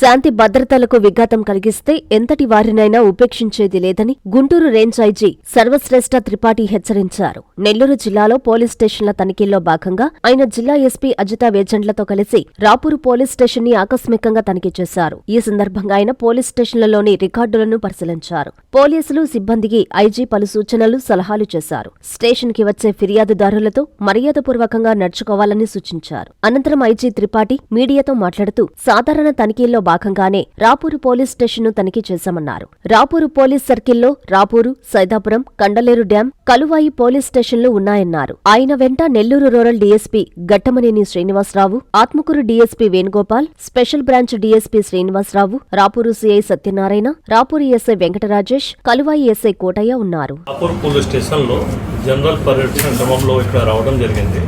శాంతి భద్రతలకు విఘాతం కలిగిస్తే ఎంతటి వారినైనా ఉపేక్షించేది లేదని గుంటూరు రేంజ్ ఐజీ సర్వశ్రేష్ఠ త్రిపాఠి హెచ్చరించారు. నెల్లూరు జిల్లాలో పోలీస్ స్టేషన్ల తనిఖీల్లో భాగంగా ఆయన జిల్లా ఎస్పీ అజితా వేజెంట్లతో కలిసి రాపూరు పోలీస్ స్టేషన్ని ఆకస్మికంగా తనిఖీ చేశారు. ఈ సందర్భంగా ఆయన పోలీస్ స్టేషన్లలోని రికార్డులను పరిశీలించారు. పోలీసులు సిబ్బందికి ఐజీ పలు సూచనలు సలహాలు చేశారు. స్టేషన్కి వచ్చే ఫిర్యాదుదారులతో మర్యాదపూర్వకంగా నడుచుకోవాలని సూచించారు. అనంతరం ఐజీ త్రిపాఠి మీడియాతో మాట్లాడుతూ సాధారణ తనిఖీల్లో భాగంగానే రాపూరు పోలీస్ స్టేషన్ను తనిఖీ చేశామన్నారు. రాపూరు పోలీస్ సర్కిల్లో రాపూరు సైదాపురం కండలేరు డ్యాం కలువాయి పోలీస్ స్టేషన్లు ఉన్నాయన్నారు. ఆయన వెంట Nellore rural DSP Gattamaneni Srinivasa Rao Atmakur DSP Venugopal special branch DSP Srinivasa Rao Rapur CI Satyanarayana Rapur SI Venkata Rajesh Kaluvai SI Kotaiah ఉన్నారు. పోలీస్ స్టేషన్లో జనరల్ పర్యటన క్రమంలో ఇక్కడ రావడం జరిగింది.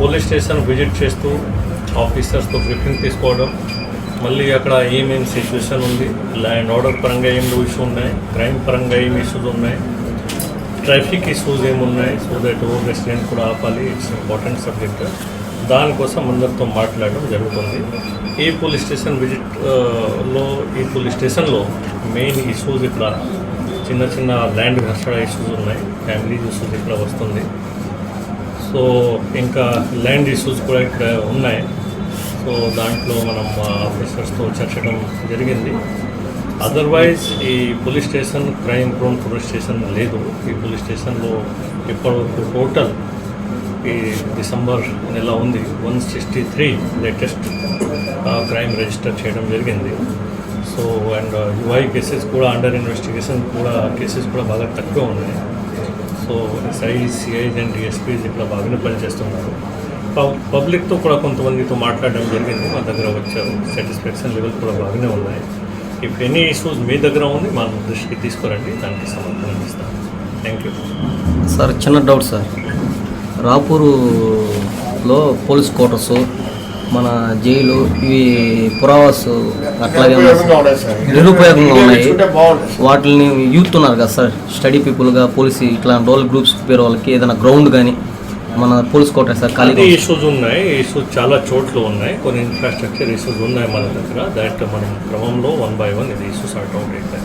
పోలీస్ స్టేషన్ విజిట్ చేస్తూ ఆఫీసర్స్తో బ్రీఫింగ్ తీసుకోవడం మళ్ళీ అక్కడ ఏమేమి సిచ్యువేషన్ ఉంది? ల్యాండ్ ఆర్డర్ పరంగా ఏం ఇష్యూ ఉన్నాయి? క్రైమ్ పరంగా ఏం ఇష్యూస్ ఉన్నాయి? ట్రాఫిక్ ఇష్యూస్ ఏమున్నాయి? సో దట్ ఓ రెసిడెంట్ కూడా ఆపాలి. ఇట్స్ ఇంపార్టెంట్ సబ్జెక్ట్ దానికోసం అందరితో మాట్లాడడం జరుగుతుంది. ఈ పోలీస్ స్టేషన్ విజిట్లో ఈ పోలీస్ స్టేషన్లో మెయిన్ ఇష్యూస్ ఇక్కడ చిన్న చిన్న ల్యాండ్ ఘర్షణ ఇష్యూస్ ఉన్నాయి. ఫ్యామిలీ ఇష్యూస్ ఇక్కడ వస్తుంది. సో ఇంకా ల్యాండ్ ఇష్యూస్ కూడా ఇక్కడ ఉన్నాయి. సో దాంట్లో మనం ఆఫీసర్స్తో చర్చడం జరిగింది. అదర్వైజ్ ఈ police station crime prone police station లేదు. ఈ పోలీస్ స్టేషన్లో ఇప్పటివరకు టోటల్ ఈ డిసెంబర్ నెల ఉంది. One sixty three latest crime register చేయడం జరిగింది. సో అండ్ యుఐ కేసెస్ కూడా అండర్ ఇన్వెస్టిగేషన్ కూడా కేసెస్ కూడా బాగా తక్కువ ఉన్నాయి. So SI CI and SPs ఇక్కడ బాగానే పనిచేస్తున్నారు. పబ్లిక్తో కూడా కొంతమందితో మాట్లాడడం జరిగింది. మా దగ్గర వచ్చారు సాటిస్ఫాక్షన్ లెవెల్ కూడా బాగానే ఉన్నాయి. ఇఫ్ ఎనీ ఇష్యూస్ మీ దగ్గర ఉంది మా దృష్టికి తీసుకురండి. దానికి సమాధానం ఇస్తాం. థ్యాంక్ యూ సార్ చిన్న డౌట్ సార్. రాపూరులో పోలీస్ క్వార్టర్స్ మన జైలు ఇవి పురావాస్ అట్లాగే. నిరుపయోగంగా ఉన్నాయి వాటిని యూత్ ఉన్నారు కదా సార్. స్టడీ పీపుల్గా పోలీస్ ఇట్లా రోల్ గ్రూప్స్ పేరు వాళ్ళకి ఏదైనా గ్రౌండ్ కానీ మన పోలీస్ క్వార్టర్ సార్? ఖాళీ అన్ని ఇష్యూస్ ఉన్నాయి. ఇష్యూస్ చాలా చోట్ల ఉన్నాయి. కొన్ని ఇన్ఫ్రాస్ట్రక్చర్ ఇష్యూస్ ఉన్నాయి మన దగ్గర. దట్ మనం క్రమంలో వన్ బై వన్ ఇది ఇష్యూస్ అవుట్ అవుట్ అవుతాయి